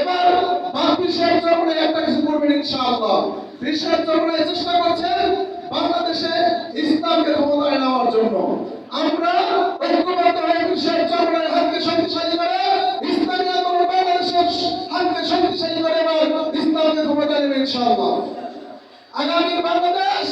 এবার বাপি সাহেব চরমনাই একটা ইনশাআল্লাহ। বিশ্বের সাহেব চেষ্টা করছেন বাংলাদেশে ইসলামকে ক্ষমতায় নেওয়ার জন্য। আমরা ঐক্যবদ্ধ হয়ে বিশ্বের চরমনাই হাতকে শক্তিশালী করে ইসলামী আন্দোলন বাংলাদেশের হাতকে শক্তিশালী করে এবং ইসলামকে ক্ষমতায় নেবে ইনশাআল্লাহ। আগামী বাংলাদেশ